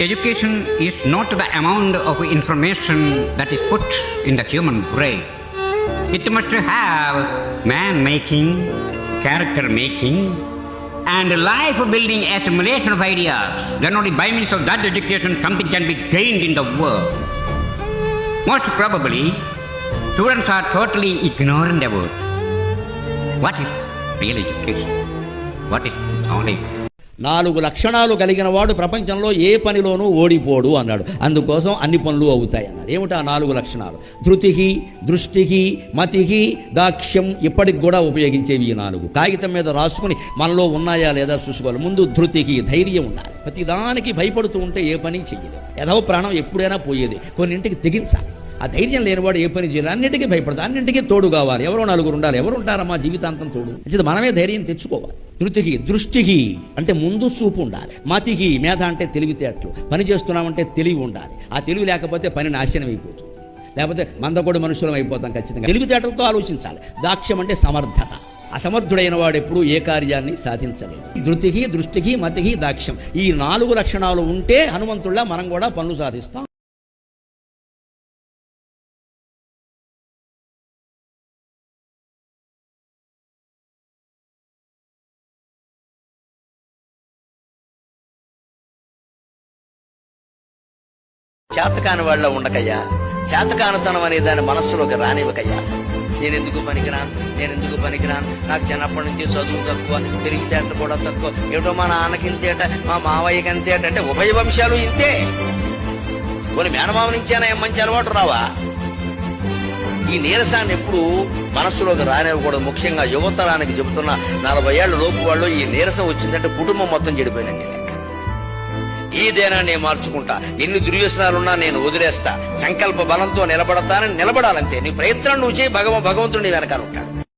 Education is not the amount of information that is put in the human brain. It must have man making, character making, and life building assimilation of ideas. Then only by means of that education something can be gained in the world. Most probably, students are totally ignorant about what is real education, what is knowledge. నాలుగు లక్షణాలు కలిగిన వాడు ప్రపంచంలో ఏ పనిలోనూ ఓడిపోడు అన్నాడు. అందుకోసం అన్ని పనులు అవుతాయి అన్నారు. ఏమిటి ఆ నాలుగు లక్షణాలు? ధృతికి దృష్టికి మతికి దాక్ష్యం ఇప్పటికి కూడా ఉపయోగించేవి ఈ నాలుగు. కాగితం మీద రాసుకుని మనలో ఉన్నాయా లేదా చూసుకోవాలి. ముందు ధృతికి ధైర్యం ఉండాలి. ప్రతిదానికి భయపడుతూ ఉంటే ఏ పని చెయ్యలేదు ఏదో ప్రాణం ఎప్పుడైనా పోయేది. కొన్నింటికి తెగించాలి. ఆ ధైర్యం లేనివాడు ఏ పని చేయాలి అన్నింటికీ భయపడతాడు. అన్నింటికీ తోడు కావాలి. ఎవరో నలుగురు ఉండాలి. ఎవరు ఉంటారమ్మా జీవితాంతం తోడు. మనమే ధైర్యం తెచ్చుకోవాలి. ధృతికి దృష్టికి అంటే ముందు చూపు ఉండాలి. మతికి మేధ అంటే తెలివితేటలు పని చేస్తున్నామంటే తెలివి ఉండాలి. ఆ తెలివి లేకపోతే పని నాశనం అయిపోతుంది. లేకపోతే మందకొడి మనుషులం అయిపోతాం ఖచ్చితంగా. తెలివితేటలతో ఆలోచించాలి. దాక్ష్యం అంటే సమర్థత. అసమర్థుడైన వాడు ఎప్పుడూ ఏ కార్యాన్ని సాధించలేదు. ధృతికి దృష్టికి మతికి దాక్ష్యం. ఈ నాలుగు లక్షణాలు ఉంటే హనుమంతుల్లా మనం కూడా పనులు సాధిస్తాం. చేతకాని వాళ్ళ ఉండకయ్యా. చేతకానితనం అనే దాని మనస్సులోకి రానివ్వకయ్యా అసలు. నేను ఎందుకు పనికిరాను? నేను ఎందుకు పనికిరాను? నాకు చిన్నప్పటి నుంచి చదువు తక్కువ తెలివితేటలు కూడా తక్కువ. ఏటో మా నాన్నకి ఇంతేట మా మావయ్యకి అంతేట అంటే ఉభయ వంశాలు ఇంతే. కొన్ని మేనమామ నుంచేనా మంచి అలవాటు రావా? ఈ నీరసాన్ని ఎప్పుడు మనస్సులోకి రానివ్వకూడదు. ముఖ్యంగా యువతరానికి చెబుతున్న నలభై ఏళ్ళ లోపు వాళ్ళు ఈ నీరసం వచ్చిందంటే కుటుంబం మొత్తం చెడిపోయినట్టు ఈ దేనాన్ని నేను మార్చుకుంటా. ఎన్ని దుర్వ్యసనాలున్నా నేను వదిలేస్తా. సంకల్ప బలంతో నిలబడతానని నిలబడాలంతే. నీ ప్రయత్నం నువ్వు చేయి భగవ భగవంతుడు నీ వెనకాల